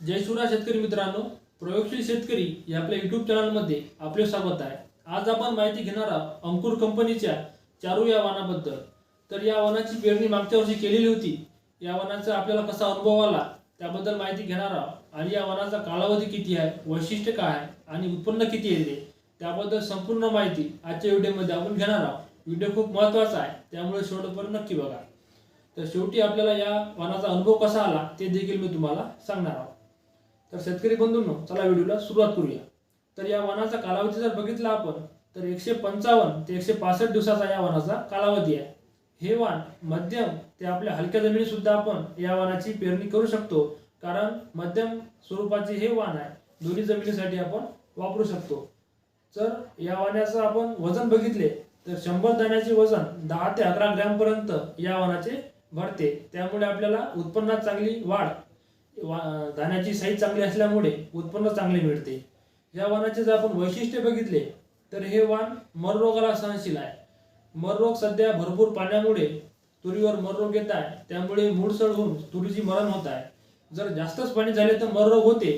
जय शिवराय शेतकरी मित्रांनो प्रयोगशील शेतकरी या आपल्या युट्यूब चॅनलमध्ये आपले स्वागत आहे. आज आपण माहिती घेणार आहोत अंकुर कंपनीच्या चारू या वानाबद्दल तर या वनाची पेरणी मागच्या वर्षी केलेली होती. या वनाचा आपल्याला कसा अनुभव आला त्याबद्दल माहिती घेणार आहोत. आणि या वनाचा कालावधी किती आहे वैशिष्ट्य काय आहे आणि उत्पन्न किती येते त्याबद्दल संपूर्ण माहिती आजच्या व्हिडिओमध्ये आपण घेणार आहोत. व्हिडिओ खूप महत्त्वाचा आहे त्यामुळे शेवटपर्यंत नक्की बघा. तर शेवटी आपल्याला या वानाचा अनुभव कसा आला ते देखील मी तुम्हाला सांगणार आहोत. तर शेतकरी बंधूंनो चला व्हिडिओला सुरुवात करूया. तर या वनाचा कालावधी जर बघितला आपण तर एकशे पंचावन्न ते एकशे पासष्ट दिवसाचा या वनाचा कालावधी आहे. हे वाण मध्यम ते आपल्या हलक्या जमिनीत सुद्धा आपण या वाणाची पेरणी करू शकतो कारण मध्यम स्वरूपाचे हे वाण आहे. दोन्ही जमिनीसाठी आपण वापरू शकतो. जर या वाण्याचं आपण वजन बघितले तर शंभर दाण्याचे वजन दहा ते अकरा ग्रॅमपर्यंत या वाणाचे भरते. त्यामुळे आपल्याला उत्पन्नात चांगली वाढ धान्याची साईज चांगली असल्यामुळे उत्पन्न चांगले मिळते. या वाणाचे जर आपण वैशिष्ट्य बघितले तर हे वाण मररोगाला सहनशील आहे. मर रोग सध्या भरपूर पाण्यामुळे तुरीवर मर रोग येत आहे. त्यामुळे मूळसळ होऊन तुरीची मरण होत आहे. जर जास्तच पाणी झाले तर मर रोग होते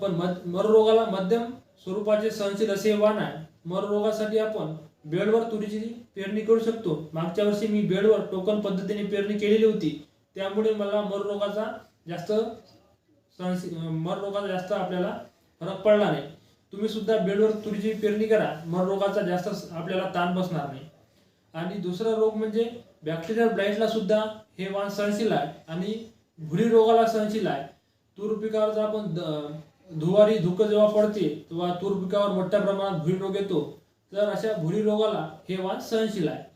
पण मद मररोगाला मध्यम स्वरूपाचे सहनशील असे हे वाण आहे. मर रोगासाठी आपण बेडवर तुरीची पेरणी करू शकतो. मागच्या वर्षी मी बेडवर टोकन पद्धतीने पेरणी केलेली होती. त्यामुळे मला मररोगाचा जास्त सहनशील मर रोगाचा जास्त आपल्याला फरक पडला नाही. तुम्ही सुद्धा बेडवर तुरीची पेरणी करा मर रोगाचा जास्त आपल्याला ताण बसणार नाही. आणि दुसरा रोग म्हणजे बॅक्टेरियल ब्लाइटला सुद्धा हे वाण सहनशील आहे आणि भुरी रोगाला सहनशील आहे. तूर पिकावर जर आपण द- धुवारी धुकं जेव्हा पडते तेव्हा तूर पिकावर मोठ्या प्रमाणात भुरी रोग येतो. तर अशा भुरी रोगाला हे वाण सहनशील आहे.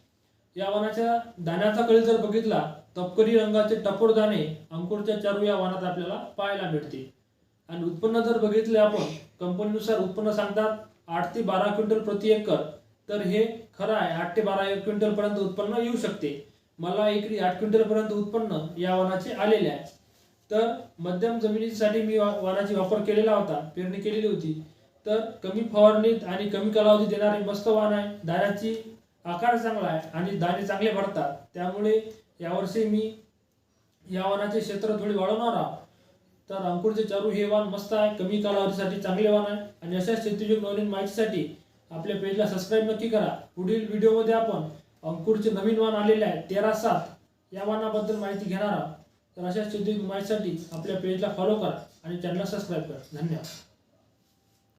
या वाणाच्या दाण्याचा कळी जर बघितला तपकरी रंगाचे टपोर दाणे अंकुरच्या चारू या वानात आपल्याला पाहायला मिळते आणि उत्पन्न जर बघितले आपण कंपनीनुसार उत्पन्न सांगतात आठ ते बारा क्विंटल प्रति एकर. तर हे खरं आहे आठ ते बारा क्विंटल पर्यंत उत्पन्न येऊ शकते. मला एकरी आठ क्विंटल पर्यंत उत्पन्न या वाणाचे आलेले आहे. तर मध्यम जमिनीसाठी मी वा- वापर केलेला होता पेरणी केलेली होती. तर कमी फवारणीत आणि कमी कालावधी देणारे मस्त वाण आहे. दाण्याची आकार चांगला आहे आणि दाणे चांगले भरतात त्यामुळे यावर्षी मी या वानाचे क्षेत्र थोडे वाढवणार आहोत तर अंकुरचे चारू हे वाण मस्त आहे. कमी कालावधीसाठी चांगले वाण आहे. आणि अशाच शेतीची नवीन माहितीसाठी आपल्या पेजला सबस्क्राईब नक्की करा. पुढील व्हिडिओमध्ये आपण अंकुरचे नवीन वाण आलेले आहे तेरा सात या वाणाबद्दल माहिती घेणार आहोत. तर अशाच शेती माहितीसाठी आपल्या पेजला फॉलो करा आणि चॅनलला सबस्क्राईब करा. धन्यवाद.